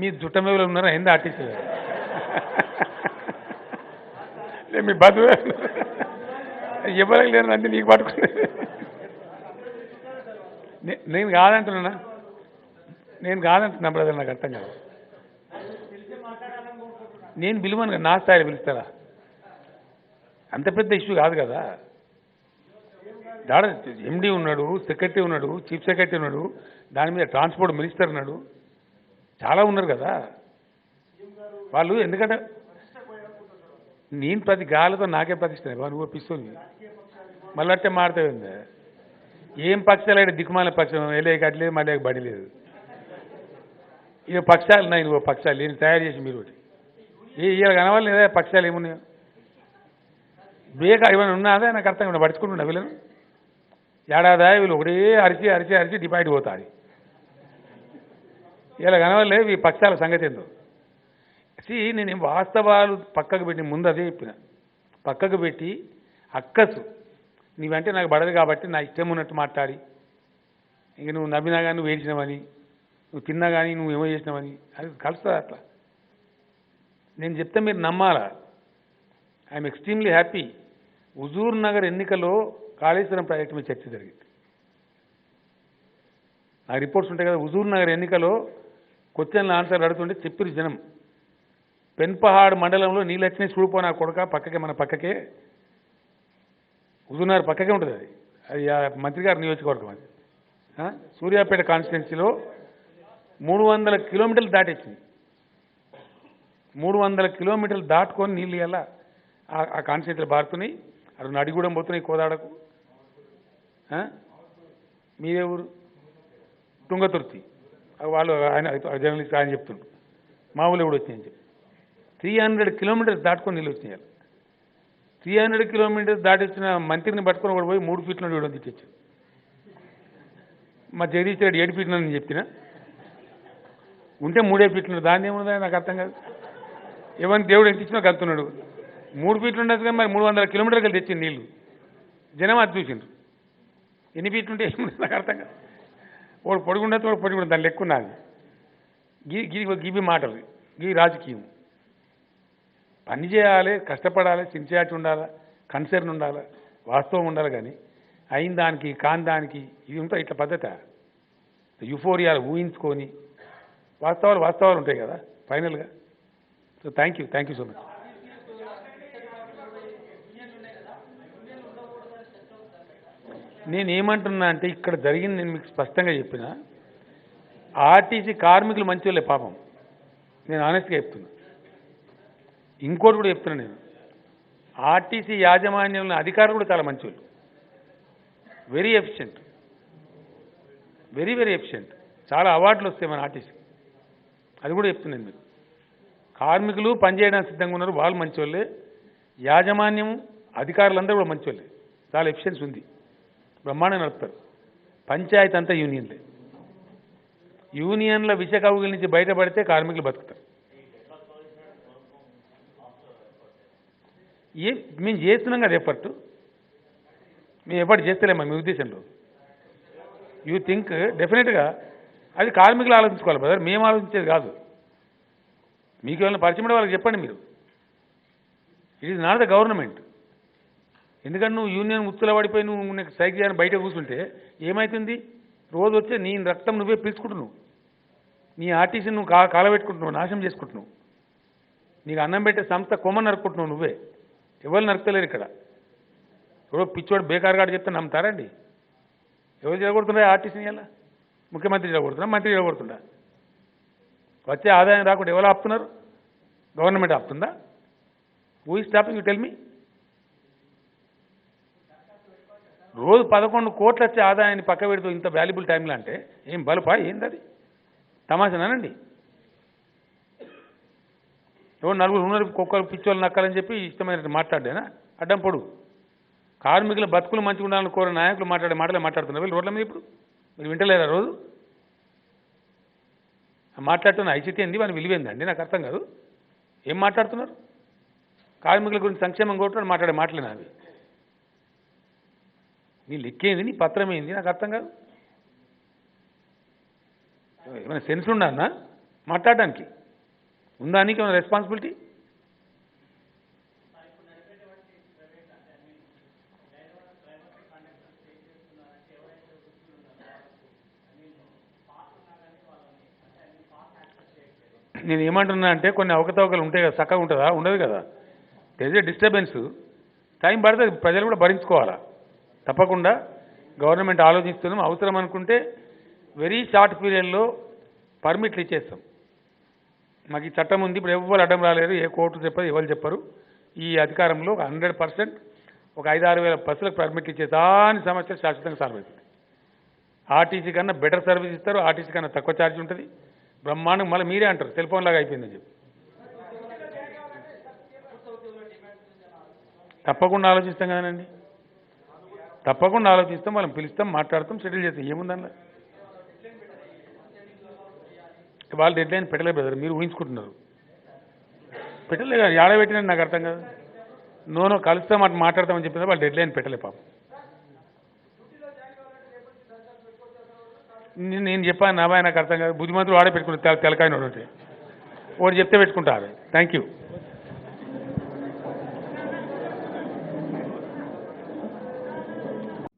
మీ జుట్టమేవులు ఉన్నారా ఏంది ఆర్టీసీ లేదు మీ బంధువు ఎవరికి లేరు అంతే నీకు పట్టుకునే. నేను కాదంటున్నా. నేను కాదంటున్నా బ్రదర్ నాకు అర్థం కాదు. నేను పిలువను కదా, నా స్థాయిలో పిలుస్తారా? అంత పెద్ద ఇష్యూ కాదు కదా. దాడ ఎండి ఉన్నాడు సెక్రటరీ ఉన్నాడు చీఫ్ సెక్రటరీ ఉన్నాడు దాని మీద ట్రాన్స్పోర్ట్ మినిస్టర్ ఉన్నాడు. చాలా ఉన్నారు కదా. వాళ్ళు ఎందుకంటే నేను ప్రతి గాలితో నాకే ప్రతిష్ట నువ్వు పిస్తుంది మళ్ళీ అట్టే మాడతావు ఏం పక్షాలు అయితే దిక్కుమాల పక్షం వెళ్ళే కట్టలేదు మళ్ళీ బడి లేదు. ఇక పక్షాలు ఉన్నాయి నువ్వు పక్షాలు. నేను తయారు చేసి మీరు ఒకటి. ఏ ఇలా కనవాలి లేదా పక్షాలు ఏమున్నాయో. బేక ఏమైనా ఉన్నాదా? నాకు అర్థం కాదు. పడుచుకుంటున్నా వీళ్ళను. ఏడాదా వీళ్ళు ఒకటే అరిచి అరిచి అరిచి డిపాయిట్ పోతాది ఇలా కనవలేవు ఈ పక్షాల సంగతి ఏందో. సి నేను వాస్తవాలు పక్కకు పెట్టి ముందు అదే చెప్పిన. పక్కకు పెట్టి అక్కసు. నీవంటే నాకు పడదు కాబట్టి నా ఇష్టం ఉన్నట్టు మాట్లాడి. ఇంక నువ్వు నవ్వినా కానీ నువ్వు ఏడ్చినావని. నువ్వు తిన్నా కానీ నువ్వు ఏమో చేసినావని. అది కలుస్తుంది అట్లా. నేను చెప్తే మీరు నమ్మాలా? I'm extremely happy. Huzur Nagar ఎన్నికలో కాళేశ్వరం ప్రాజెక్టు మీద చర్చ జరిగింది. నాకు రిపోర్ట్స్ ఉంటాయి కదా హుజూర్ నగర్ ఎన్నికలో క్వశ్చన్లు ఆన్సర్లు అడుగుతుంటే చెప్పిరు జనం. పెన్పహాడ్ మండలంలో నీళ్ళు వచ్చినాయి చూడిపో నా పక్కకే మన పక్కకే. హుజూర్ పక్కకే ఉంటుంది అది. అది మంత్రి గారి నియోజకవర్గం అది. సూర్యాపేట కాన్స్టిట్యున్సీలో మూడు వందల కిలోమీటర్లు దాటొచ్చింది మూడు వందల కిలోమీటర్లు దాటుకొని నీళ్ళు ఎలా ఆ కాన్స్టిట్యూన్సీలు బారుతున్నాయి. అటు నడిగూడెం పోతున్నాయి కోదాడకు. ఆ? మీదే ఊరు? తుంగతుర్తి. వాళ్ళు ఆయన జర్నలిస్ట్ ఆయన చెప్తుండ్రు మామూలు ఊళ్ళో కూడా వచ్చినాయని చెప్పి త్రీ హండ్రెడ్ కిలోమీటర్స్ దాటుకొని నీళ్ళు వచ్చినాయి. త్రీ హండ్రెడ్ కిలోమీటర్స్ దాటిచ్చిన మంత్రిని పట్టుకొని కూడా పోయి మూడు ఫీట్ల వీడని తెచ్చు మా జగదీష్ రెడ్డి ఏడు ఫీట్లు నేను చెప్పిన? ఉంటే మూడే ఫీట్లు దాన్ని ఏమున్నదా నాకు అర్థం కాదు. ఏమైనా దేవుడు ఎంత ఇచ్చినా కలుతున్నాడు. మూడు ఫీట్లు ఉండదు కానీ మరి మూడు వందల కిలోమీటర్కి తెచ్చింది నీళ్ళు జనం అది చూసిండ్రు. ఎన్ని ఫీట్లు ఉంటే నాకు అర్థం కాదు. వాడు పొడిగుండే వాడు పొడిగుండదు దాని లెక్క ఉన్నది. గీ గీ గివి మాటలు గీ రాజకీయం. పని చేయాలి కష్టపడాలి సిన్సియారిటీ ఉండాలి కన్సర్న్ ఉండాలి వాస్తవం ఉండాలి కానీ అయిన దానికి కాని దానికి ఇది ఉంటాయి ఇట్లా పద్ధత. యుఫోరియాలు ఊహించుకొని వాస్తవాలు వాస్తవాలు ఉంటాయి కదా ఫైనల్గా. So thank you thank you so much నేను ఏమంటున్నా అంటే ఇక్కడ జరిగింది నేను మీకు స్పష్టంగా చెప్పిన. ఆర్టీసీ కార్మికులు మంచివాళ్ళే పాపం. నేను ఆనెస్ట్గా చెప్తున్నా. ఇంకోటి కూడా చెప్తున్నా నేను. ఆర్టీసీ యాజమాన్యంలో అధికారులు కూడా చాలా మంచివాళ్ళు. Very efficient very very efficient చాలా అవార్డులు వస్తాయి మన ఆర్టీసీ. అది కూడా చెప్తున్నాను మీకు. కార్మికులు పనిచేయడానికి సిద్ధంగా ఉన్నారు. వాళ్ళు మంచివాళ్ళే. యాజమాన్యం అధికారులందరూ కూడా మంచివాళ్ళే. చాలా ఎఫిషియన్సీ ఉంది. బ్రహ్మాండంగా నడుపుతారు. పంచాయతీ అంతా యూనియన్లే. యూనియన్ల విష కవుగుల నుంచి బయటపడితే కార్మికులు బతుకుతారు. ఏ మేము చేస్తున్నాం కదా ఎఫర్ట్ మేము ఎఫర్ట్ చేస్తలేమా మీ ఉద్దేశంలో? యూ థింక్ డెఫినెట్గా అది కార్మికులు ఆలోచించుకోవాలి బ్రదర్ మేము ఆలోచించేది కాదు. మీకు ఏమైనా పరిచయం వాళ్ళకి చెప్పండి మీరు. It is not the government ఎందుకంటే నువ్వు యూనియన్ ఉత్తుల పడిపోయి నువ్వు నీకు సైకిల్ అని బయట కూర్చుంటే ఏమవుతుంది రోజు వచ్చే నీ రక్తం నువ్వే పీల్చుకుంటున్నావు. నీ ఆర్టీసీ నువ్వు కా కాలబెట్టుకుంటున్నావు నాశనం చేసుకుంటున్నావు. నీకు అన్నం పెట్టే సంస్థ కొమ్మ నరుక్కుంటున్నావు నువ్వే. ఎవరు నరుకుతలేరు ఇక్కడ? ఎవరో పిచ్చోడు బేకారుగాడు చెప్తే నమ్ముతారండి ఎవరు జరగొడుతున్నా ఆర్టీసీని ఎలా ముఖ్యమంత్రి జరగొడుతున్నా మంత్రి జరగొడుతుండా వచ్చే ఆదాయం రాకుండా ఎవరు ఆపుతున్నారు? Government ఆపుతుందా? Who is stopping you tell me రోజు పదకొండు కోట్లు వచ్చే ఆదాయాన్ని పక్క పెడుతూ ఇంత వాల్యుబుల్ టైంలో అంటే ఏం బలుపా? ఏంది అది తమాషానండి ఎవరు నలుగురు ఉన్నారు కుక్కలు పిచ్చోళ్ళు నక్కాలని చెప్పి ఇష్టమైన మాట్లాడేనా? అడ్డం పొడు. కార్మికుల బతుకులు మంచిగా ఉండాలని కోరే నాయకులు మాట్లాడే మాటలే మాట్లాడుతున్నారు. వీళ్ళు రోడ్ల మీద ఇప్పుడు? మీరు వింటలేరా రోజు? మాట్లాడుతున్న ఐసిటీ ఏంది? వాని విలువైందండి నాకు అర్థం కాదు. ఏం మాట్లాడుతున్నారు? కార్మికుల గురించి సంక్షేమం కొట్టుకొని మాట్లాడే మాటలేనా అవి? నీ లెక్కేంది? నీ పత్రం ఏంది నాకు అర్థం కాదు. ఏమైనా సెన్స్ ఉండాలన్నా మాట్లాడడానికి. ఉందా నీకు ఏమైనా రెస్పాన్సిబిలిటీ నేను ఏమంటున్నా అంటే కొన్ని అవకతవకలు ఉంటాయి కదా చక్కగా ఉంటుందా? ఉండదు కదా. తెలిసే డిస్టర్బెన్స్ టైం పడితే ప్రజలు కూడా భరించుకోవాలా? తప్పకుండా గవర్నమెంట్ ఆలోచిస్తున్నాం. అవసరం అనుకుంటే వెరీ షార్ట్ పీరియడ్లో పర్మిట్లు ఇచ్చేస్తాం. మాకు ఈ చట్టం ఉంది. ఇప్పుడు ఎవ్వరు అడ్డం రాలేరు. ఏ కోర్టు చెప్పరు ఎవరు చెప్పరు. ఈ అధికారంలో ఒక హండ్రెడ్ పర్సెంట్ ఒక ఐదు ఆరు వేల బస్సులకు పర్మిట్లు ఇచ్చే దాని సమస్య శాశ్వతంగా సాల్వ్ అవుతుంది. ఆర్టీసీ కన్నా బెటర్ సర్వీస్ ఇస్తారు. ఆర్టీసీ కన్నా తక్కువ ఛార్జ్ ఉంటుంది. బ్రహ్మాండం మళ్ళీ మీరే అంటారు. సెల్ లాగా అయిపోయిందని చెప్పి. తప్పకుండా ఆలోచిస్తాం కదండి. తప్పకుండా ఆలోచిస్తాం వాళ్ళని పిలుస్తాం మాట్లాడతాం సెటిల్ చేస్తాం. ఏముందన్న వాళ్ళు డెడ్ లైన్ పెట్టలే బ్రదర్ మీరు ఊహించుకుంటున్నారు. పెట్టలేదు కదా ఏడ పెట్టినట్టు నాకు అర్థం కదా. నోనో కలుస్తాం అటు మాట్లాడతామని చెప్పిన వాళ్ళు డెడ్ లైన్ పెట్టలే పాపం. నేను చెప్పాను నా బాయ్ నాకు అర్థం కాదు. బుద్ధిమంతులు ఆడే పెట్టుకుంటారు తెల తెలకాయన ఉంటే. వాడు చెప్తే పెట్టుకుంటారు థ్యాంక్ యూ